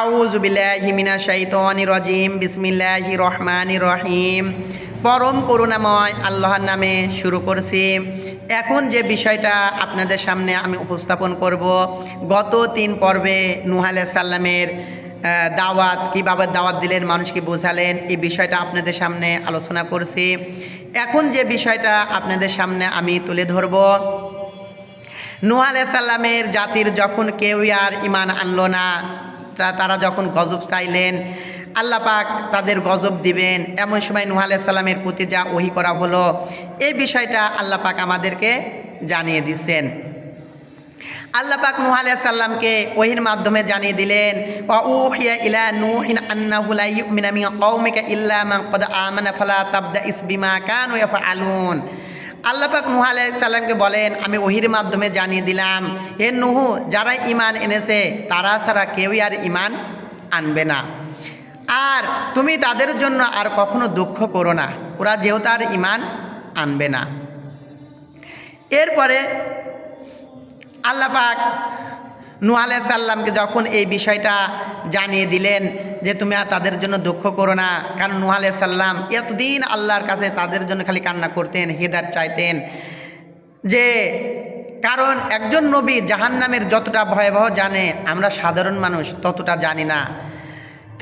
আউযু বিল্লাহি মিনাশ শাইতানির রাজিম বিসমিল্লাহির রহমানির রহিম। পরম করুণাময় আল্লাহর নামে শুরু করছি। এখন যে বিষয়টা আপনাদের সামনে আমি উপস্থাপন করব, গত তিন পর্বে নুহ আলাইহিস সাল্লামের দাওয়াত, কীভাবে দাওয়াত দিলেন মানুষকে বোঝালেন, এই বিষয়টা আপনাদের সামনে আলোচনা করছি। এখন যে বিষয়টা আপনাদের সামনে আমি তুলে ধরবো, নুহ সাল্লামের জাতির যখন কেউই আর ইমান আনলো না তারা যখন গজব চাইলেন, আল্লাহ পাক তাদের গজব দিবেন। এমন সময় নুহ সাল্লামের প্রতি যা ওহি করা হলো, এই বিষয়টা আল্লাহ পাক আমাদেরকে জানিয়ে দিচ্ছেন। আল্লাহ পাক নুহ সাল্লামকে ওহির মাধ্যমে জানিয়ে দিলেন ইলা ইল্লা ইসবিমা কানু আল্লাহ নুহা নুহ সাল্লামকে বলেন, আমি ওহির মাধ্যমে জানিয়ে দিলাম, হে নুহু, যারা ইমান এনেছে, তারা ছাড়া কেউই আর ইমান আনবে না। আর তুমি তাদের জন্য আর কখনো দুঃখ করো না, ওরা যেহেতু আর ইমান আনবে না। এরপরে আল্লাহ পাক নূহ সাল্লামকে যখন এই বিষয়টা জানিয়ে দিলেন যে তুমি আর তাদের জন্য দুঃখ করো না, কারণ নূহ আলাইহিস সাল্লাম এতদিন আল্লাহর কাছে তাদের জন্য খালি কান্না করতেন হেদার চাইতেন যে কারণ একজন নবী জাহান্নামের যতটা ভয়াবহ জানে, আমরা সাধারণ মানুষ ততটা জানি না।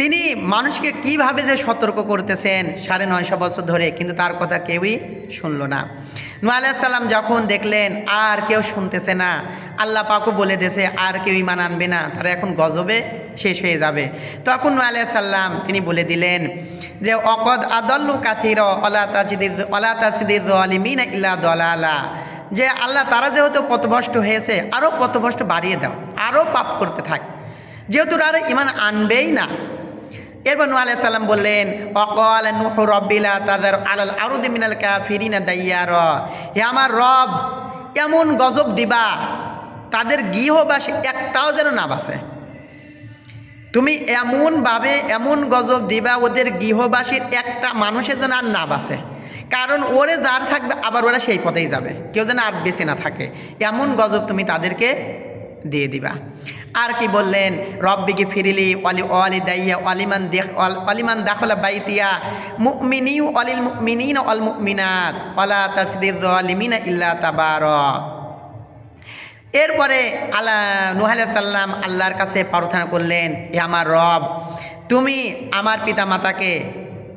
তিনি মানুষকে কীভাবে যে সতর্ক করতেছেন সাড়ে নয়শো বছর ধরে, কিন্তু তার কথা কেউই শুনল না। নু সাল্লাম যখন দেখলেন, আর কেউ শুনতেছে না, আল্লাহ পাকও বলে দিয়েছে, আর কেউ ইমান আনবে না তারা এখন গজবে শেষ হয়ে যাবে। তখন নু সাল্লাম তিনি বলে দিলেন যে, অকদ আদল্লু কাথির অলা তাজিদির অলা তাসিদির আলিমিনা ইল্লা দলালা। যে আল্লাহ তারা যেহেতু পথভ্রষ্ট হয়েছে আরও পথভ্রষ্ট বাড়িয়ে দাও আরও পাপ করতে থাক। যেহেতু আর ইমান আনবেই না এরপর নু আলাইহিস সালাম বললেন, অকল নুহ রব্বিলা তাদের আলাল আরুদি মিনাল কাফিরিনা দাইয়ার। হে আমার রব এমন গজব দিবা? তাদের গৃহবাসী একটাও যেন না বাসে তুমি এমনভাবে এমন গজব দিবা, ওদের গৃহবাসীর একটা মানুষের জন্য আর না বাসে কারণ ওরে যার থাকবে, আবার ওরা সেই পথেই যাবে। কেউ যেন আর বেঁচে না থাকে। এমন গজব তুমি তাদেরকে দিয়ে দিবা। আর কি বললেন রব্বিকে ফিরিলি অলি অলি দাইয়া অলিমান অলিমান দাখলা বাইতিয়া, মুমিনিউ অলিল মুমিনিন অল মুমিনাত অলা তাসদিদ অলিমিনা ইল্লা তাবার এরপরে আল্লাহ নুহাল সাল্লাম আল্লাহর কাছে প্রার্থনা করলেন, হে আমার রব, তুমি আমার পিতা মাতাকে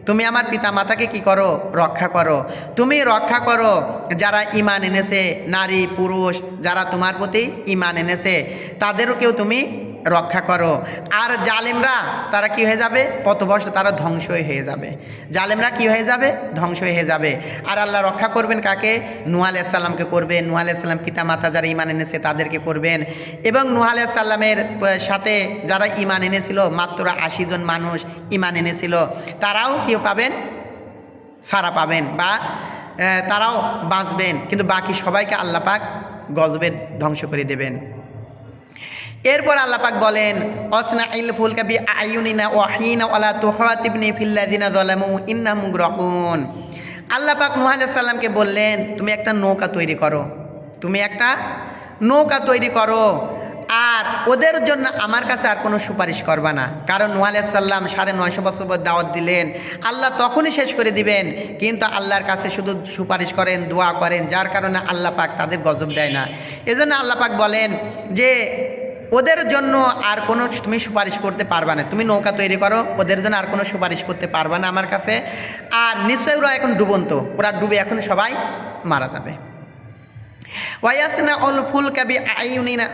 তুমি আমার পিতা মাতাকে কি করো? রক্ষা করো। তুমি রক্ষা করো যারা ইমান এনেছে, নারী, পুরুষ, যারা তোমার প্রতি ইমান এনেছে তাদেরও কেউ তুমি রক্ষা করো। আর জালেমরা, তারা কি হয়ে যাবে? পথভ্রষ্ট, তারা ধ্বংস হয়ে যাবে। জালেমরা কি হয়ে যাবে? ধ্বংস হয়ে যাবে। আর আল্লাহ রক্ষা করবেন কাকে? নুয়া সাল্লামকে করবেন। নুয়া সাল্লাম পিতা মাতা যারা ইমান এনেছে, তাদেরকে করবেন। এবং নুয়া সাল্লামের সাথে যারা ইমান এনেছিল, মাত্র আশি জন মানুষ ইমান এনেছিল, তারাও কেউ পাবেন? সারা পাবেন বা তারাও বাঁচবেন। কিন্তু বাকি সবাইকে আল্লাহ পাক গজবের ধ্বংস করে দেবেন। এরপর আল্লাপাক বলেন অসনা ইল ফুলকা বি আয়ুনিনা ওয়াহিনা ওয়ালা তুহাতিবনি ফিল্লাদিনা জলামু ইন্না মুগরাকুন। আল্লাপাক নুহ সাল্লামকে বললেন, তুমি একটা নৌকা তৈরি করো। তুমি একটা নৌকা তৈরি করো। আর ওদের জন্য আমার কাছে আর কোনো সুপারিশ করবা না। কারণ আলাইহিস সাল্লাম সাড়ে নয়শো বছর দাওয়াত দিলেন। আল্লাহ তখনই শেষ করে দিবেন। কিন্তু আল্লাহর কাছে শুধু সুপারিশ করেন, দোয়া করেন, যার কারণে আল্লাহ পাক তাদের গজব দেয় না। এজন্য আল্লাহ পাক বলেন যে ওদের জন্য আর কোনো তুমি সুপারিশ করতে পারবা না। তুমি নৌকা তৈরি করো, ওদের জন্য আর কোনো সুপারিশ করতে পারবা না আমার কাছে। আর নিশ্চয়ই ওরা এখন ডুবন্ত, ওরা ডুবে এখন সবাই মারা যাবে। ওয়াইয়াসনা অল ফুল কাবি আইউনিনা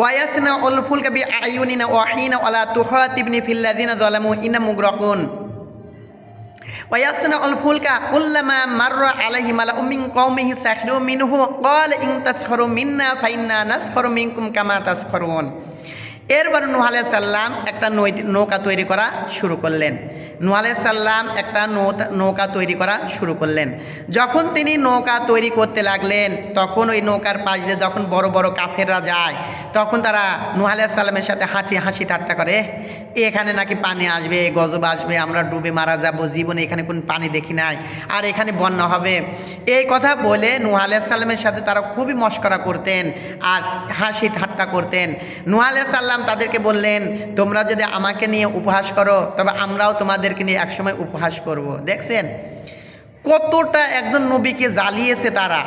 ওয়াইয়াসনা অল ফুল কাবি আইউনিনা ওয়াহিনা ওয়ালা তুহাতিবনি ফিল্লাদিনা জলামু ইনা মুগরাকুন। ويصنع الفلك كلما مر عليه ملأ من قومه سخروا منه قال إن تسخروا منا فإنا نسخر منكم كما تسخرون এরপর নুহ সাল্লাম একটা নৈ- নৌকা তৈরি করা শুরু করলেন। নুহ সাল্লাম একটা নৌকা তৈরি করা শুরু করলেন। যখন তিনি নৌকা তৈরি করতে লাগলেন, তখন ওই নৌকার পাশ দিয়ে যখন বড় বড় কাফেররা যায়, তখন তারা নুহ সাল্লামের সাথে হাঁটি হাসি ঠাট্টা করে, এখানে নাকি পানি আসবে, গজব আসবে, আমরা ডুবে মারা যাব, জীবনে এখানে কোন পানি দেখি নাই, আর এখানে বন্যা হবে। এই কথা বলে নুহ সাল্লামের সাথে তারা খুবই মস্করা করতেন আর হাসি ঠাট্টা করতেন। নুহ সাল্লাম সাল্লাম তাদেরকে বললেন, তোমরা যদি আমাকে নিয়ে উপহাস করো, তবে আমরাও তোমাদেরকে নিয়ে একসময় উপহাস করব। দেখছেন? কতটা একজন নবীকে জ্বালিয়েছে তারা,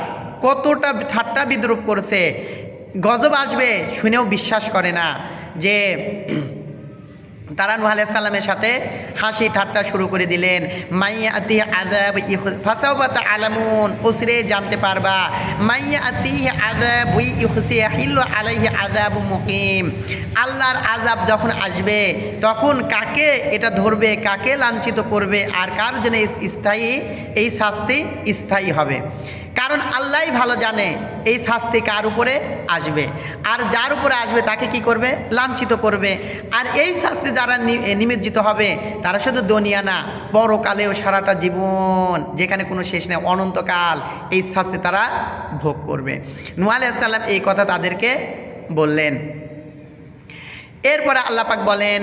কতটা ঠাট্টা বিদ্রুপ করছে। গজব আসবে শুনেও বিশ্বাস করে না যে তারা নুহ আলাইসাল্লামের সাথে হাসি ঠাট্টা শুরু করে দিলেন। মাইয়া আতি আদাব ফাসাবাত আলামুন, উসরে জানতে পারবা। মাইয়া আতি আদাব উই ইহুসি হিল আলাইহি আদাব মুকিম। আল্লাহর আজাব যখন আসবে, তখন কাকে এটা ধরবে, কাকে লাঞ্ছিত করবে, আর কার জন্য স্থায়ী এই শাস্তি স্থায়ী হবে? কারণ আল্লাহই ভালো জানে এই শাস্তি কার উপরে আসবে। আর যার উপরে আসবে তাকে কি করবে? লাঞ্ছিত করবে। আর এই শাস্তি যারা নিমজ্জিত হবে, তারা শুধু দুনিয়া না, পরকালেও সারাটা জীবন যেখানে কোনো শেষ নেই, অনন্তকাল এই শাস্তি তারা ভোগ করবে। নুয়া আলাইসাল্লাম এই কথা তাদেরকে বললেন। এরপরে আল্লাপাক বলেন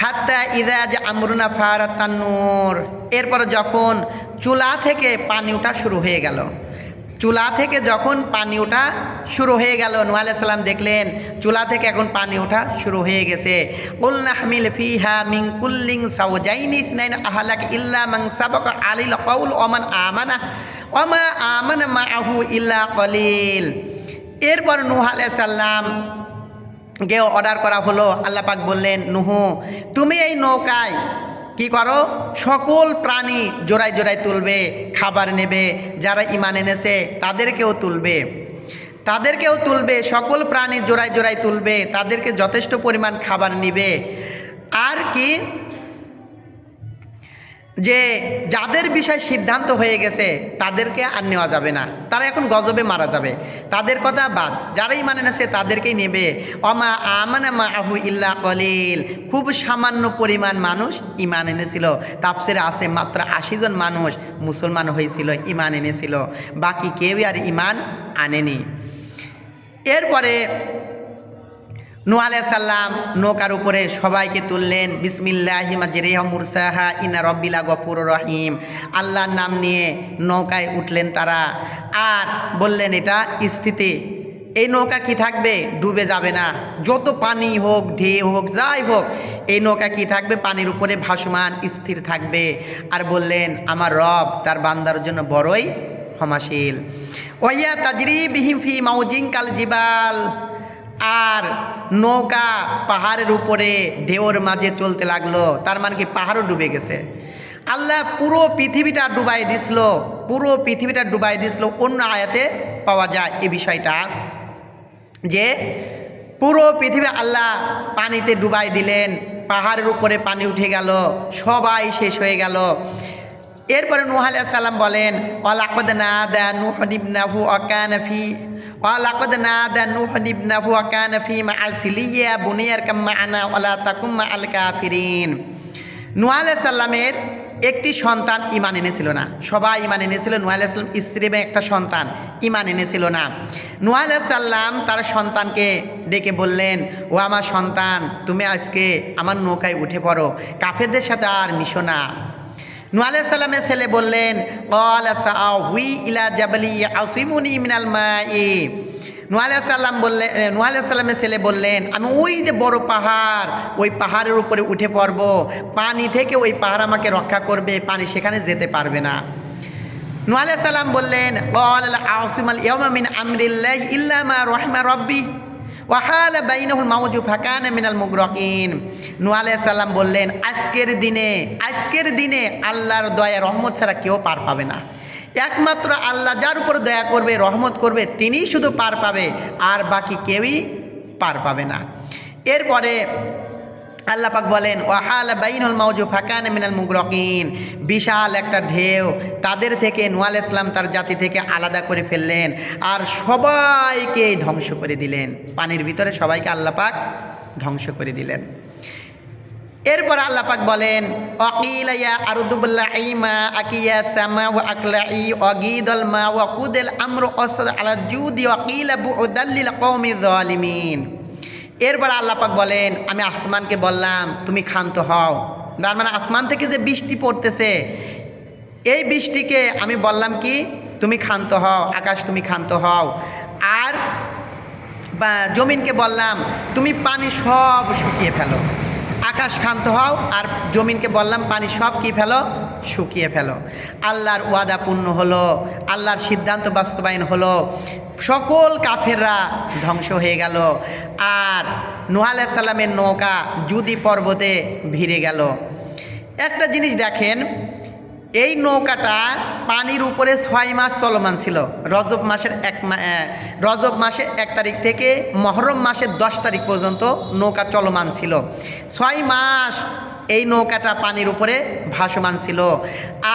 হাত্তা ইদাজ আমরুনা ফারাতান্নুর এরপর যখন চুলা থেকে পানি ওঠা শুরু হয়ে গেল, চুলা থেকে যখন পানি ওঠা শুরু হয়ে গেল নুয়া সাল্লাম দেখলেন চুলা থেকে এখন পানি ওঠা শুরু হয়ে গেছে। উল্লাহ হামিল ফিহা মিং কুল্লিং সাউজাইনি ইসনাইন আহালাক ইল্লা মাং সাবাক আলিল কৌল ওমান আমানা ওমা আমানা মাআহু ইল্লা কলিল। এরপর নুহ আলাইহিস সাল্লাম গেও অর্ডার করা হলো, আল্লাহ পাক বললেন, নুহু, তুমি এই নৌকায় কি করো? সকল প্রাণী জোড়ায় জোড়ায় তুলবে, খাবার নেবে, যারা ইমান এনেছে তাদেরকেও তুলবে। তাদেরকেও তুলবে, সকল প্রাণী জোড়ায় জোড়ায় তুলবে, তাদেরকে যথেষ্ট পরিমাণ খাবার নিবে। আর কি? যে যাদের বিষয় সিদ্ধান্ত হয়ে গেছে, তাদেরকে আর নেওয়া যাবে না। তারা এখন গজবে মারা যাবে। তাদের কথা বাদ। যারাই মানে না সে তাদেরকেই নেবে। অমা আমানা আহু ইল্লা কলিল। খুব সামান্য পরিমাণ মানুষ ইমান এনেছিল। তাপসেরে আসে মাত্র আশি জন মানুষ মুসলমান হয়েছিল ইমান এনেছিল। বাকি কেউই আর ইমান আনেনি। এরপরে নু নৌকার উপরে সবাইকে তুললেন, বিসমিল্লাহি মাজরিহা মুরসাহা ইনা রহিম। আল্লাহর নাম নিয়ে নৌকায় উঠলেন তারা। আর বললেন, এটা স্থিতি। এই নৌকা কি থাকবে? ডুবে যাবে না। যত পানি হোক, ঢেউ হোক, যাই হোক, এই নৌকা কি থাকবে? পানির উপরে ভাসমান, স্থির থাকবে। আর বললেন, আমার রব তার বান্দার জন্য বড়ই ক্ষমাশীল। ওয়া তাজরি বিহিম ফি মাউজিং কাল জিবাল। আর নৌকা পাহাড়ের উপরে ঢেউর মাঝে চলতে লাগল। তার মানে কি পাহাড়ও ডুবে গেছে। আল্লাহ পুরো পৃথিবীটা ডুবাই দিছিল, পুরো পৃথিবীটা ডুবাই দিছিল অন্য আয়াতে পাওয়া যায় এই বিষয়টা যে পুরো পৃথিবী আল্লাহ পানিতে ডুবাই দিলেন, পাহাড়ের উপরে পানি উঠে গেল, সবাই শেষ হয়ে গেল। এরপরে নুহ আলাইহিস সালাম বলেন ওয়ালাকদ নাদা নূহ ইবনাহু ওয়াকানা ওয়ালাকদ নাদা নূহ ইবনাহু ওয়াকানা ফি মাআসিলিয়া বুনিয়ার কাম মা'ানা ওয়ালা তাকুম মা'আল কাফিরিন নুহ আলাইহিস সালামের একটি সন্তান ইমান এনেছিল না। সবাই ইমান এনেছিল। নুহ আলাইহিস সালাম স্ত্রী এবং একটা সন্তান ইমান এনেছিল না। নুহ আলাইহিস সালাম তার সন্তানকে ডেকে বললেন, ও আমার সন্তান, তুমি আজকে আমার নৌকায় উঠে পড়ো। কাফেরদের সাথে আর মিশো না। নুয়ালে সালামের ছেলে বললেন হুই ইলা জাবালি নুয়ালে সাল্লাম বললেন নুয়ালে সাল্লামের ছেলে বললেন, আমি ওই যে বড় পাহাড়, ওই পাহাড়ের উপরে উঠে পড়ব। পানি থেকে ওই পাহাড় আমাকে রক্ষা করবে, পানি সেখানে যেতে পারবে না। নুয়ালে সাল্লাম বললেন আসিমাল ইয়মিন আমরিল্লাহ ইল্লামা রহমা রব্বি। ওয়াহাল বাইনহুল মাউজু ফাকান মিনাল মুগরকিন। আলাইহিস সালাম বললেন, আজকের দিনে আজকের দিনে আল্লাহর দয়া রহমত ছাড়া কেউ পার পাবে না। একমাত্র আল্লাহ যার উপর দয়া করবে, রহমত করবে, তিনিই শুধু পার পাবে, আর বাকি কেউই পার পাবে না। এরপরে আল্লাহ পাক বলেন, ওয়াহাল বাইনুল মাউজু ফাকান মিনাল মুগরকিন। বিশাল একটা ঢেউ, তাদের থেকে নুয়াল ইসলাম তার জাতি থেকে আলাদা করে ফেললেন আর সবাইকে ধ্বংস করে দিলেন। পানির ভিতরে সবাইকে আল্লাহ পাক ধ্বংস করে দিলেন। এরপর আল্লাহ পাক বলেন অকিলাইয়া আরুদুবুল্লাহ ইমা আকিয়া সামা ও আকলা ই অগিদল মা ও কুদেল আমর অসদ আলা জুদি অকিলা বুদাল্লিল কৌমি জালিমিন এরপর আল্লাহ পাক বলেন, আমি আসমানকে বললাম, তুমি ক্ষান্ত হও। তার মানে আসমান থেকে যে বৃষ্টি পড়তেছে, এই বৃষ্টিকে আমি বললাম কি, তুমি ক্ষান্ত হও, আকাশ তুমি ক্ষান্ত হও। আর জমিনকে বললাম, তুমি পানি সব শুকিয়ে ফেলো। আকাশ শান্ত হও, আর জমিনকে বললাম, পানি সব কি ফেলো? শুকিয়ে ফেলো। আল্লাহর ওয়াদা পূর্ণ হলো, আল্লাহর সিদ্ধান্ত বাস্তবায়ন হলো, সকল কাফেররা ধ্বংস হয়ে গেল। আর নুহ সাল্লামের নৌকা জুদি পর্বতে ভিড়ে গেল। একটা জিনিস দেখেন, এই নৌকাটা পানির উপরে ছয় মাস চলমান ছিল। রজব মাসের এক রজব মাসের এক তারিখ থেকে মহরম মাসের দশ তারিখ পর্যন্ত নৌকা চলমান ছিল। ছয় মাস এই নৌকাটা পানির উপরে ভাসমান ছিল।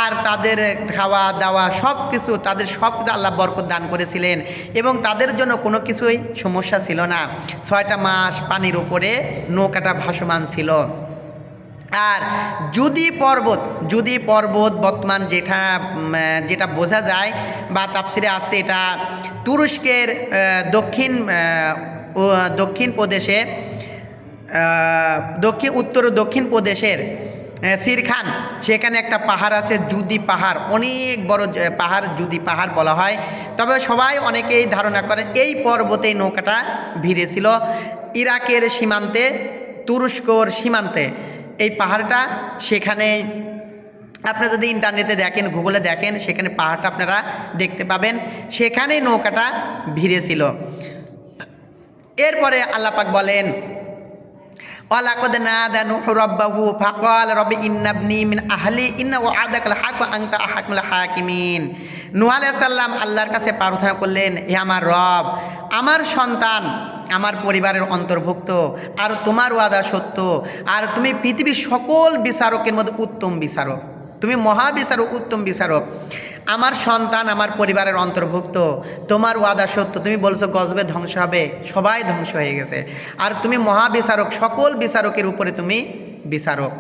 আর তাদের খাওয়া দাওয়া সব কিছু, তাদের সব কিছু আল্লাহ বরকত দান করেছিলেন এবং তাদের জন্য কোনো কিছুই সমস্যা ছিল না। ছয়টা মাস পানির উপরে নৌকাটা ভাসমান ছিল। আর যদি পর্বত যদি পর্বত বর্তমান যেটা যেটা বোঝা যায় বা তাপসিরে আছে এটা তুরস্কের দক্ষিণ দক্ষিণ প্রদেশে দক্ষিণ, উত্তর ও দক্ষিণ প্রদেশের সিরখান সেখানে একটা পাহাড় আছে, জুদি পাহাড়। অনেক বড় পাহাড়, জুদি পাহাড় বলা হয়। তবে সবাই অনেকেই ধারণা করে, এই পর্বতে এই নৌকাটা ভিড়েছিল। ইরাকের সীমান্তে, তুরস্কর সীমান্তে এই পাহাড়টা, সেখানে আপনারা যদি ইন্টারনেটে দেখেন, গুগলে দেখেন, সেখানে পাহাড়টা আপনারা দেখতে পাবেন। সেখানেই নৌকাটা ভিড়েছিল। এরপরে আল্লাপাক বলেন ওয়ালাকদ নাদা নূহু রব্বাহু ফাকাল রব্বি ইন্নাবনি মিন আহলি ইন্না ওয়াদাকাল হাক ওয়া আনতা আহকামুল হাকিমিন। নূহ আলাইহিস সালাম আল্লাহর কাছে প্রার্থনা করলেন, হে আমার রব, আমার সন্তান, আমার পরিবারের অন্তর্ভুক্ত, আর তোমার ওয়াদা সত্য, আর তুমি পৃথিবীর সকল বিচারকের মধ্যে উত্তম বিচারক। তুমি মহাবিচারক, উত্তম বিচারক। আমার সন্তান, আমার পরিবারের অন্তর্ভুক্ত। তোমার ওয়াদা সত্য। তুমি বলছো, গজবে ধ্বংস হবে। সবাই ধ্বংস হয়ে গেছে। আর তুমি মহাবিচারক, সকল বিচারকের উপরে তুমি বিচারক।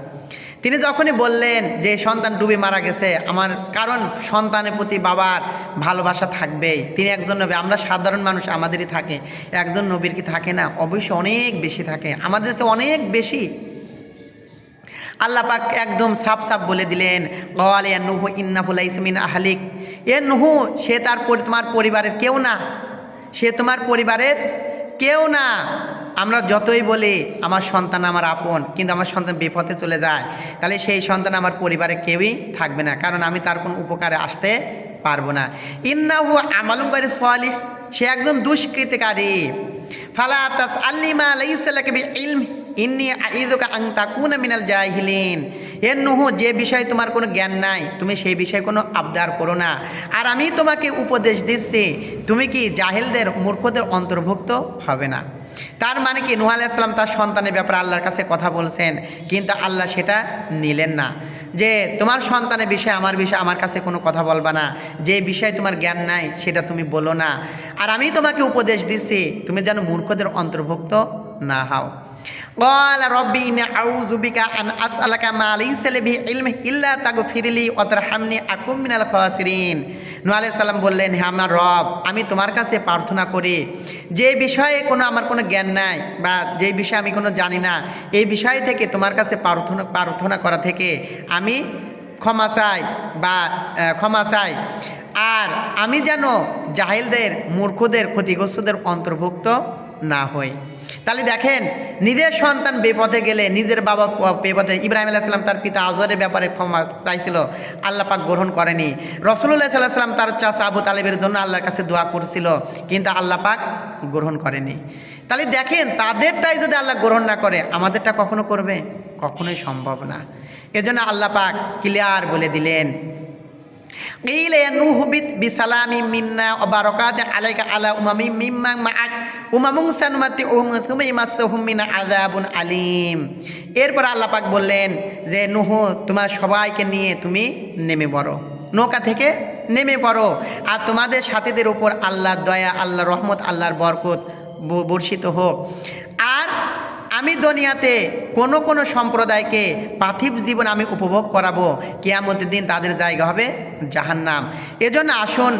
তিনি যখনই বললেন যে, সন্তান ডুবে মারা গেছে, আমার কারণ সন্তানের প্রতি বাবার ভালোবাসা থাকবেই। তিনি একজন নবী। আমরা সাধারণ মানুষ, আমাদেরই থাকে। একজন নবীর কি থাকে না? অবশ্যই অনেক বেশি থাকে। আমাদের অনেক বেশি আল্লাহ পাক একদম সাফ সাফ বলে দিলেন গওয়ালিয়া নুহু ইন্নাফুল ইসমিন আহলিক। এ নুহু, সে তার তোমার পরিবারের কেউ না। সে তোমার পরিবারের কেউ না। আমরা যতই বলি, আমার সন্তান আমার আপন, কিন্তু আমার সন্তান বিপথে চলে যায়। তাহলে সেই সন্তান আমার পরিবারে কেউই থাকবে না, কারণ আমি তার কোনো উপকারে আসতে পারব না। ইন্নাহু আমালুম করে সোয়ালি সে একজন দুষ্কৃতিকারী। ফালা তাস আল্লিমা লাইসালাকে বি ইলম ইন্নি আইদুকা আং তাকুনা মিনাল জাহিলিন। এ নুহু, যে বিষয়ে তোমার কোনো জ্ঞান নাই, তুমি সেই বিষয়ে কোনো আবদার করো না। আর আমি তোমাকে উপদেশ দিচ্ছি, তুমি কি জাহিলদের, মূর্খদের অন্তর্ভুক্ত হবে না। তার মানে কি, নুহ আলাইসালাম তার সন্তানের ব্যাপারে আল্লাহর কাছে কথা বলছেন, কিন্তু আল্লাহ সেটা নিলেন না। যে তোমার সন্তানের বিষয়ে, আমার বিষয়ে, আমার কাছে কোনো কথা বলবা না। যে বিষয়ে তোমার জ্ঞান নাই, সেটা তুমি বলো না। আর আমি তোমাকে উপদেশ দিচ্ছি, তুমি যেন মূর্খদের অন্তর্ভুক্ত না হও। قال ربي إني أعوذ بك أن أسألك ما ليس لي به علم إلا تغفر لي وترحمني أكن من الخاسرين নূহ আলাইহিস সালাম বললেন হে আমার রব আমি তোমার কাছে প্রার্থনা করি যে বিষয়ে কোনো আমার কোনো জ্ঞান নাই বা যে বিষয়ে আমি কোনো জানি না এই বিষয় থেকে তোমার কাছে প্রার্থনা প্রার্থনা করা থেকে আমি ক্ষমা চাই বা আহ, ক্ষমা চাই আর আমি যেন জাহিলদের মূর্খদের ক্ষতিগ্রস্তদের অন্তর্ভুক্ত না হই তাহলে দেখেন নিজের সন্তান বেপথে গেলে নিজের বাবা প- বেপথে ইব্রাহিম আলাইসাল্লাম তার পিতা আজরের ব্যাপারে ক্ষমা চাইছিল আল্লাহ পাক গ্রহণ করেনি রসুল্লাহ সাল্লাহ সাল্লাম তার চাষা আবু তালেবের জন্য আল্লাহর কাছে দোয়া করছিল কিন্তু আল্লাহ পাক গ্রহণ করেনি তাহলে দেখেন তাদেরটাই যদি আল্লাহ গ্রহণ না করে আমাদেরটা কখনো করবে কখনোই সম্ভব না এজন্য আল্লাহ পাক ক্লিয়ার বলে দিলেন قيل يا نوح بت بسلام منا وبركات عليك على أمم ممن معك উমামুং সানুমাতি ওহুম সুমি মাসমিনা আজাবুন আলিম। এরপর আল্লাপাক বললেন যে, নুহ, তোমার সবাইকে নিয়ে তুমি নেমে পড়ো। নৌকা থেকে নেমে পড়ো। আর তোমাদের সাথীদের উপর আল্লাহর দয়া আল্লাহ রহমত, আল্লাহর বরকত বর্ষিত হোক। আর আমি দুনিয়াতে কোনো কোনো সম্প্রদায়কে পার্থিব জীবন আমি উপভোগ করাবো। কেয়ামতের দিন তাদের জায়গা হবে জাহান্নাম। এজন্য আসুন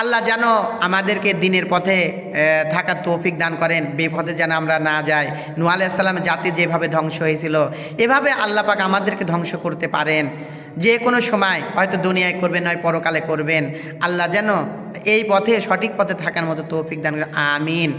আল্লাহ যেন আমাদেরকে দিনের পথে থাকার তৌফিক দান করেন বেপথে যেন আমরা না যাই। নুয়াল আলাইসাল্লাম জাতি যেভাবে ধ্বংস হয়েছিল, এভাবে আল্লাহ পাক আমাদেরকে ধ্বংস করতে পারেন। যে কোনো সময়, হয়তো দুনিয়ায় করবেন, নয়, পরকালে করবেন। আল্লাহ যেন এই পথে, সঠিক পথে থাকার মতো তৌফিক দান করেন। আমিন।